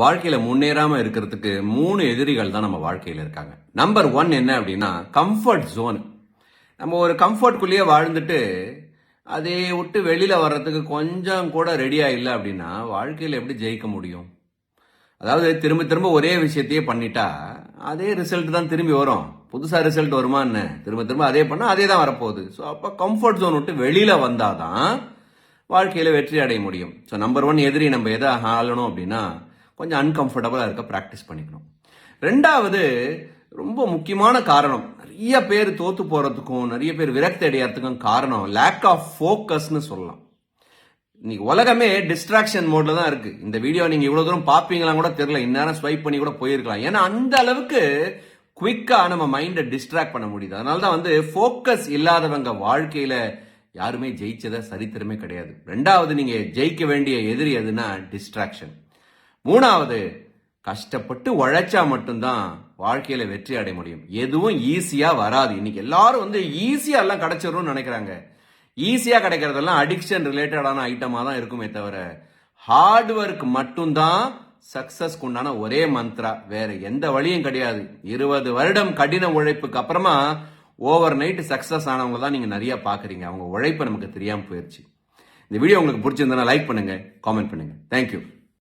வாழ்க்கையில முன்னேறாம இருக்கிறதுக்கு மூணு எதிரிகள் தான் நம்ம வாழ்க்கையில இருக்காங்க. நம்பர் ஒன் என்ன அப்படின்னா கம்ஃபர்ட் ஜோன் நம்ம ஒரு கம்ஃபர்ட்குள்ளேயே வாழ்ந்துட்டு அதை விட்டு வெளியில வர்றதுக்கு கொஞ்சம் கூட ரெடியா இல்லை அப்படின்னா வாழ்க்கையில எப்படி ஜெயிக்க முடியும்? அதாவது திரும்ப திரும்ப ஒரே விஷயத்தையே பண்ணிட்டா அதே ரிசல்ட் தான் திரும்பி வரும். புதுசாக ரிசல்ட் வருமா என்ன? திரும்ப திரும்ப அதே பண்ணால் அதே தான் வரப்போகுது. ஸோ அப்போ கம்ஃபர்ட் ஜோன் விட்டு வெளியில் வந்தால் தான் வாழ்க்கையில் வெற்றி அடைய முடியும். ஸோ நம்பர் ஒன் எதிரி நம்ம எதை ஆளணும் அப்படின்னா கொஞ்சம் அன்கம்ஃபர்டபுளாக இருக்க ப்ராக்டிஸ் பண்ணிக்கணும். ரெண்டாவது ரொம்ப முக்கியமான காரணம். நிறைய பேர் தோத்து போகிறதுக்கும் நிறைய பேர் விரக்தி அடையறதுக்கும் காரணம் லேக் ஆஃப் ஃபோக்கஸ்னு சொல்லலாம். இன்னைக்கு உலகமே டிஸ்ட்ராக்ஷன் மோட்ல தான் இருக்கு. இந்த வீடியோ நீங்க இவ்வளவு தூரம் பாப்பீங்களா கூட தெரியல. இந்நேரம் ஸ்வைப் பண்ணி கூட போயிருக்கலாம். ஏன்னா அந்த அளவுக்கு குவிக்கா நம்ம மைண்டை டிஸ்ட்ராக்ட் பண்ண முடியுது. அதனால தான் வந்து ஃபோக்கஸ் இல்லாதவங்க வாழ்க்கையில யாருமே ஜெயிச்சதை சரித்திரமே கிடையாது. ரெண்டாவது நீங்க ஜெயிக்க வேண்டிய எதிரி எதுனா டிஸ்ட்ராக்ஷன் மூணாவது கஷ்டப்பட்டு உழைச்சா மட்டும்தான் வாழ்க்கையில வெற்றி அடைய முடியும். எதுவும் ஈஸியா வராது. இன்னைக்கு எல்லாரும் வந்து ஈஸியா எல்லாம் கிடைச்சிடும்னு நினைக்கிறாங்க. ஈஸியா கிடைக்கிறதெல்லாம் அடிக்ஷன் ரிலேட்டடான ஐட்டமா தான் இருக்குமே தவிர ஹார்ட் ஒர்க் மட்டும்தான் சக்சஸ்க்கு உண்டான ஒரே மந்த்ரா வேற எந்த வழியும் கிடையாது. இருபது வருடம் கடின உழைப்புக்கு அப்புறமா ஓவர் நைட் சக்சஸ் ஆனவங்க தான் நீங்க நிறைய பாக்குறீங்க. அவங்க உழைப்பு நமக்கு தெரியாம போயிருச்சு. இந்த வீடியோ உங்களுக்கு பிடிச்சிருந்தா லைக் பண்ணுங்க காமெண்ட் பண்ணுங்க. தேங்க்யூ